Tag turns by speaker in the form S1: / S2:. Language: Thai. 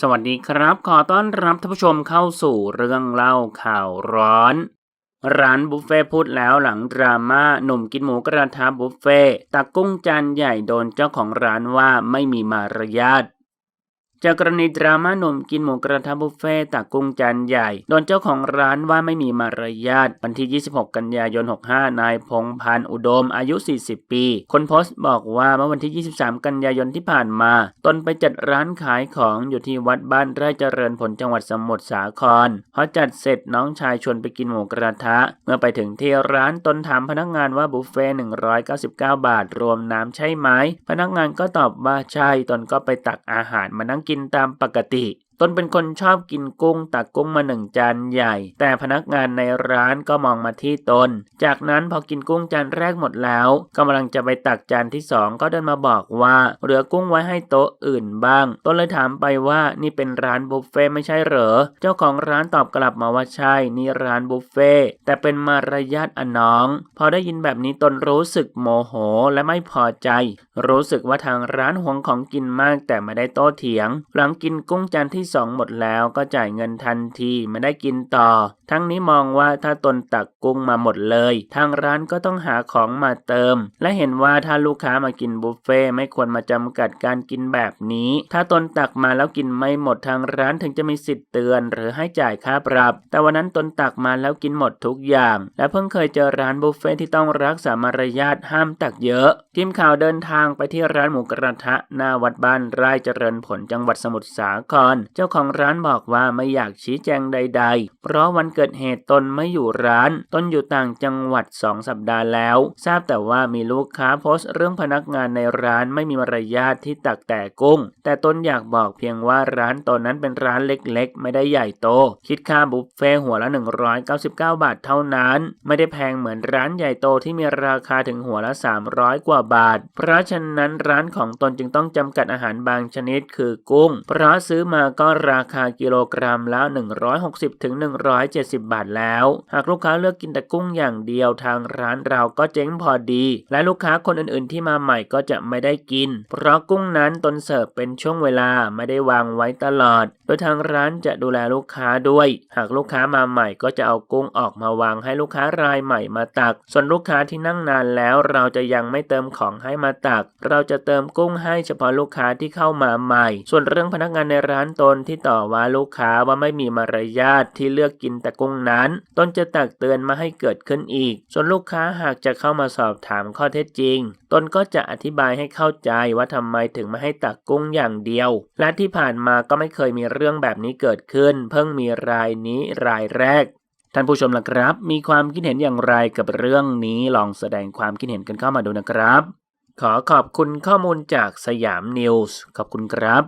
S1: สวัสดีครับ ขอต้อนรับท่านผู้ชมเข้าสู่เรื่องเล่าข่าวร้อน ร้านบุฟเฟ่พูดแล้วหลังดราม่าหนุ่มกินหมูกระทะบุฟเฟ่ตักกุ้งจานใหญ่โดนเจ้าของร้านว่าไม่มีมารยาท จากกรณีดราม่าหนุ่มกินหมูกระทะบุฟเฟ่ตักกุ้งจานใหญ่ โดนเจ้าของร้านว่าไม่มีมารยาทวันที่ 26 กันยายน 65 นายพงพันธ์อุดมอายุ 40 ปี คนโพสต์บอกว่าเมื่อวันที่ 23 กันยายนที่ผ่านมา ตนไปจัดร้านขายของอยู่ที่วัดบ้านไร่เจริญผลจังหวัดสมุทรสาครพอจัดเสร็จน้องชายชวนไปกินหมูกระทะ เมื่อไปถึงที่ร้านตนถามพนักงานว่าบุฟเฟ่199 บาท รวมน้ำใช่ไหมพนักงานก็ตอบว่าใช่ตนก็ไปตักอาหารมานั่งกินินตามปกติตนเป็นคนชอบกินกุ้งตักกุ้งมาหนึ่งจานใหญ่ แต่พนักงานในร้านก็มองมาที่ตน จากนั้นพอกินกุ้งจานแรกหมดแล้วกำลังจะไปตักจานที่สองก็เดินมาบอกว่าเหลือกุ้งไว้ให้โต๊ะอื่นบ้าง ตนเลยถามไปว่านี่เป็นร้านบุฟเฟ่ไม่ใช่เหรอ เจ้าของร้านตอบกลับมาว่าใช่นี่ร้านบุฟเฟ่แต่เป็นมารยาทอะน้อง พอได้ยินแบบนี้ตนรู้สึกโมโหและไม่พอใจ รู้สึกว่าทางร้านหวงของกินมากแต่ไม่ได้โต้เถียง หลังกินกุ้งจานที่สองหมดแล้วก็จ่ายเงินทันทีไม่ได้กินต่อทั้งนี้มองว่าถ้าตนตักกุ้งมาหมดเลย ทางร้านก็ต้องหาของมาเติม และเห็นว่าถ้าลูกค้ามากินบุฟเฟ่ไม่ควรมาจำกัดการกินแบบนี้ ถ้าตนตักมาแล้วกินไม่หมดทางร้านถึงจะมีสิทธิ์เตือน หรือให้จ่ายค่าปรับ แต่วันนั้นตนตักมาแล้วกินหมดทุกอย่าง และเพิ่งเคยเจอร้านบุฟเฟ่ที่ต้องรักษามารยาทห้ามตักเยอะ ทีมข่าวเดินทางไปที่ร้านหมูกระทะหน้าวัดบ้านไร่เจริญผลจังหวัดสมุทรสาคร เจ้าของร้านบอกว่าไม่อยากชี้แจงใด ๆ เพราะวันเกิดเหตุตนไม่อยู่ร้าน ตนอยู่ต่างจังหวัดสองสัปดาห์แล้ว ทราบแต่ว่ามีลูกค้าโพสต์เรื่องพนักงานในร้านไม่มีมารยาทที่ตักแต่กุ้ง แต่ตนอยากบอกเพียงว่าร้านตนนั้นเป็นร้านเล็กๆ ไม่ได้ใหญ่โต คิดค่าบุฟเฟ่หัวละ 199 บาทเท่านั้น ไม่ได้แพงเหมือนร้านใหญ่โตที่มีราคาถึงหัวละ 300 กว่าบาท เพราะฉะนั้นร้านของตนจึงต้องจำกัดอาหารบางชนิดคือกุ้ง เพราะซื้อมาก็ราคากิโลกรัมละ160ถึง70 บาทแล้ว หากลูกค้าเลือกกินแต่กุ้งอย่างเดียวทางร้านเราก็เจ๊งพอดี และลูกค้าคนอื่นๆที่มาใหม่ก็จะไม่ได้กิน เพราะกุ้งนั้นตนเสิร์ฟเป็นช่วงเวลาไม่ได้วางไว้ตลอด โดยทางร้านจะดูแลลูกค้าด้วย หากลูกค้ามาใหม่ก็จะเอากุ้งออกมาวางให้ลูกค้ารายใหม่มาตัก ส่วนลูกค้าที่นั่งนานแล้วเราจะยังไม่เติมของให้มาตัก เราจะเติมกุ้งให้เฉพาะลูกค้าที่เข้ามาใหม่ ส่วนเรื่องพนักงานในร้านตนที่ต่อว่าลูกค้าว่าไม่มีมารยาทที่เลือกกินแต่กุ้งนั้น ตนจะตักเตือนมาให้เกิดขึ้นอีก ส่วนลูกค้าหากจะเข้ามาสอบถามข้อเท็จจริง ตนก็จะอธิบายให้เข้าใจว่าทำไมถึงไม่ให้ตักกุ้งอย่างเดียว และที่ผ่านมาก็ไม่เคยมีเรื่องแบบนี้เกิดขึ้น เพิ่งมีรายนี้รายแรกท่านผู้ชมล่ะครับ มีความคิดเห็นอย่างไรกับเรื่องนี้ลองแสดงความคิดเห็นกันเข้ามาดูนะครับ ขอขอบคุณข้อมูลจากสยามนิวส์ขอบคุณครับ